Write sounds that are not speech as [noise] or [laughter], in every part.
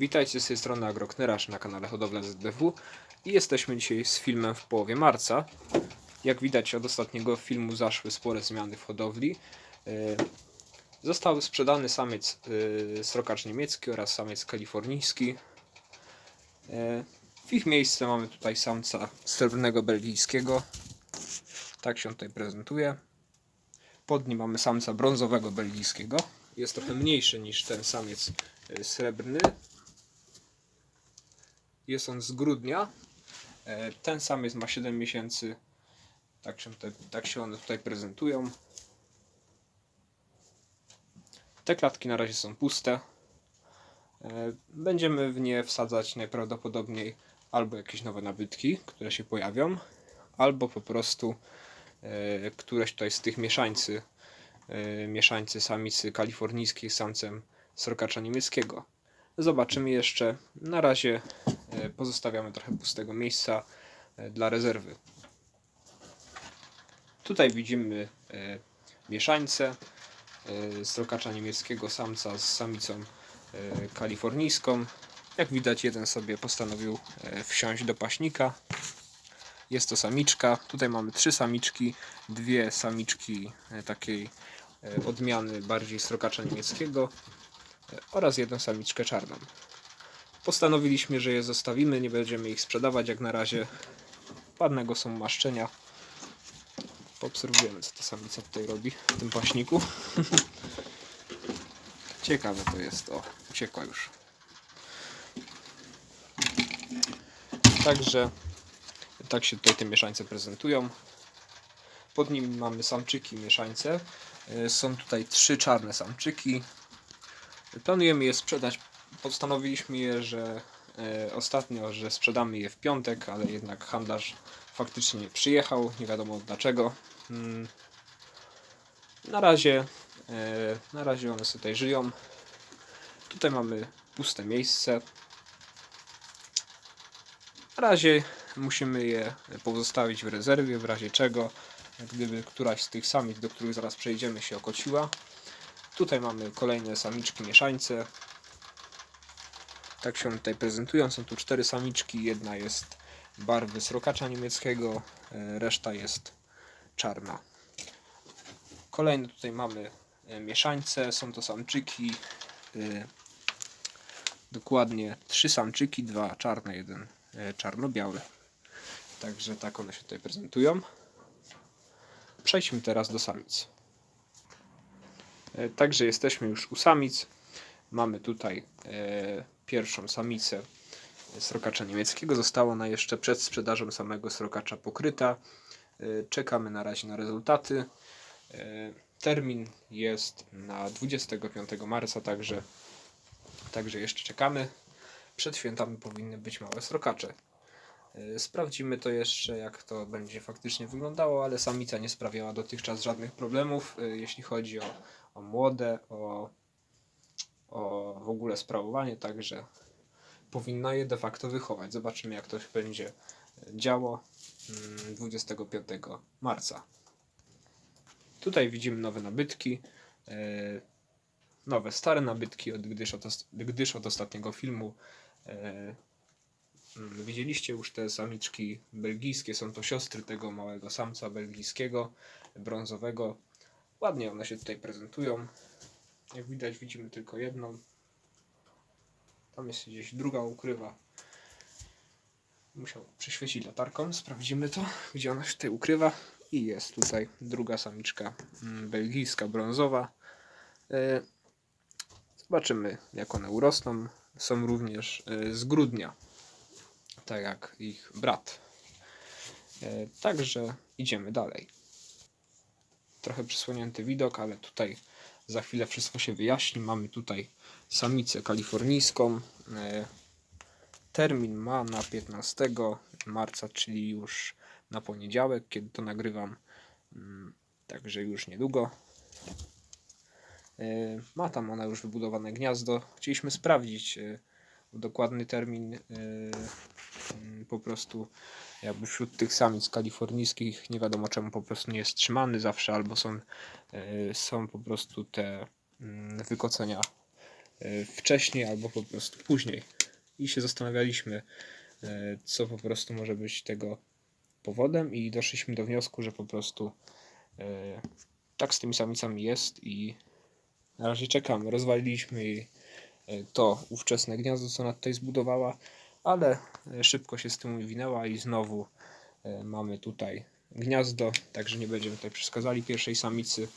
Witajcie z tej strony Agroknerasz na kanale Hodowla ZDW i jesteśmy dzisiaj z filmem w połowie marca. Jak widać od ostatniego filmu zaszły spore zmiany w hodowli. E, Został sprzedany samiec e, srokacz niemiecki oraz samiec kalifornijski. E, W ich miejsce mamy tutaj samca srebrnego belgijskiego. Tak się tutaj prezentuje. Pod nim mamy samca brązowego belgijskiego. Jest trochę mniejszy niż ten samiec srebrny. Jest on z grudnia. E, Ten samiec ma 7 miesięcy. Tak się, tutaj, tak się one tutaj prezentują. Te klatki na razie są puste. E, Będziemy w nie wsadzać najprawdopodobniej albo jakieś nowe nabytki, które się pojawią, albo po prostu e, któreś tutaj z tych mieszańcy, mieszańcy samicy kalifornijskiej z samcem srokacza niemieckiego. Zobaczymy jeszcze. Na razie pozostawiamy trochę pustego miejsca e, dla rezerwy. Tutaj widzimy e, mieszańce e, srokacza niemieckiego samca z samicą e, kalifornijską. Jak widać, jeden sobie postanowił e, wsiąść do paśnika. Jest to samiczka. Tutaj mamy trzy samiczki, dwie samiczki e, takiej e, odmiany bardziej srokacza niemieckiego e, oraz jedną samiczkę czarną. Postanowiliśmy, że je zostawimy, nie będziemy ich sprzedawać jak na razie. Ładnego są maszczenia. Poobserwujemy, co ta samica tutaj robi w tym paśniku. [laughs] Ciekawe to jest. O, uciekła już. Także tak się tutaj te mieszańce prezentują. Pod nimi mamy samczyki mieszańce. E, Są tutaj trzy czarne samczyki. Planujemy je sprzedać. Postanowiliśmy je, że e, ostatnio, że sprzedamy je w piątek, ale jednak handlarz faktycznie nie przyjechał. Nie wiadomo dlaczego. Mm. Na razie, e, na razie one sobie tutaj żyją. Tutaj mamy puste miejsce. Na razie musimy je pozostawić w rezerwie, w razie czego, gdyby któraś z tych samic, do których zaraz przejdziemy, się okociła. Tutaj mamy kolejne samiczki mieszańce. Tak się tutaj prezentują. Są tu cztery samiczki. Jedna jest barwy srokacza niemieckiego, e, reszta jest czarna. Kolejne tutaj mamy e, mieszańce. Są to samczyki. e, Dokładnie trzy samczyki, dwa czarne, jeden czarno-biały. Także tak one się tutaj prezentują. Przejdźmy teraz do samic. Także jesteśmy już u samic. Mamy tutaj pierwszą samicę srokacza niemieckiego. Została ona jeszcze przed sprzedażą samego srokacza pokryta. E, Czekamy na razie na rezultaty. E, Termin jest na 25 marca, także, także jeszcze czekamy. Przed świętami powinny być małe srokacze. E, Sprawdzimy to jeszcze, jak to będzie faktycznie wyglądało, ale samica nie sprawiała dotychczas żadnych problemów, jeśli chodzi o, o młode, o, o w ogóle sprawowanie, także powinna je de facto wychować. Zobaczymy, jak to się będzie działo mm, 25 marca. Tutaj widzimy nowe nabytki, e, nowe, stare nabytki, gdyż od, gdyż od ostatniego filmu e, Mm, Widzieliście już te samiczki belgijskie, są to siostry tego małego samca belgijskiego, brązowego. Ładnie one się tutaj prezentują. Jak widać widzimy tylko jedną. Tam jest gdzieś druga ukrywa. Musiał przyświecić latarką, sprawdzimy to, gdzie ona się tutaj ukrywa. I jest tutaj druga samiczka mm, belgijska, brązowa. E, Zobaczymy jak one urosną. Są również e, z grudnia tak jak ich brat. E, Także idziemy dalej. Trochę przysłonięty widok, ale tutaj za chwilę wszystko się wyjaśni. Mamy tutaj samicę kalifornijską. E, Termin ma na 15 marca, czyli już na poniedziałek, kiedy to nagrywam. Mm, Także już niedługo. E, Ma tam ona już wybudowane gniazdo. Chcieliśmy sprawdzić e, dokładny termin po prostu jakby wśród tych samic kalifornijskich nie wiadomo czemu po prostu nie jest trzymany zawsze albo są, e, są po prostu te mm, wykocenia e, wcześniej albo po prostu później. I się zastanawialiśmy, e, co po prostu może być tego powodem, i doszliśmy do wniosku, że po prostu tak z tymi samicami jest i na razie czekamy. Rozwaliliśmy jej to ówczesne gniazdo, co ona tutaj zbudowała, ale e, szybko się z tym uwinęła i znowu e, mamy tutaj gniazdo, także nie będziemy tutaj przeszkadzali pierwszej samicy.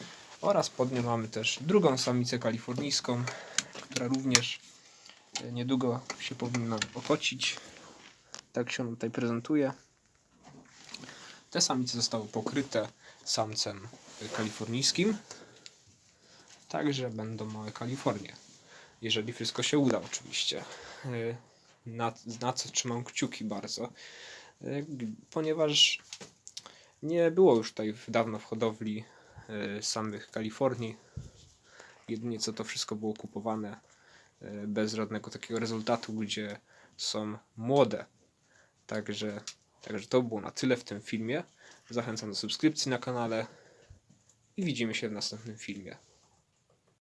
Oraz pod nią mamy też drugą samicę kalifornijską, która również e, niedługo się powinna okocić. Tak się tutaj prezentuje. Te samice zostały pokryte samcem kalifornijskim. Także będą małe Kalifornie. Jeżeli wszystko się uda, oczywiście. Na, na co trzymam kciuki bardzo. G- Ponieważ nie było już tutaj dawno w hodowli yy, samych Kalifornii. Jedynie co to wszystko było kupowane yy, bez żadnego takiego rezultatu, gdzie są młode. Także, także to było na tyle w tym filmie. Zachęcam do subskrypcji na kanale i widzimy się w następnym filmie.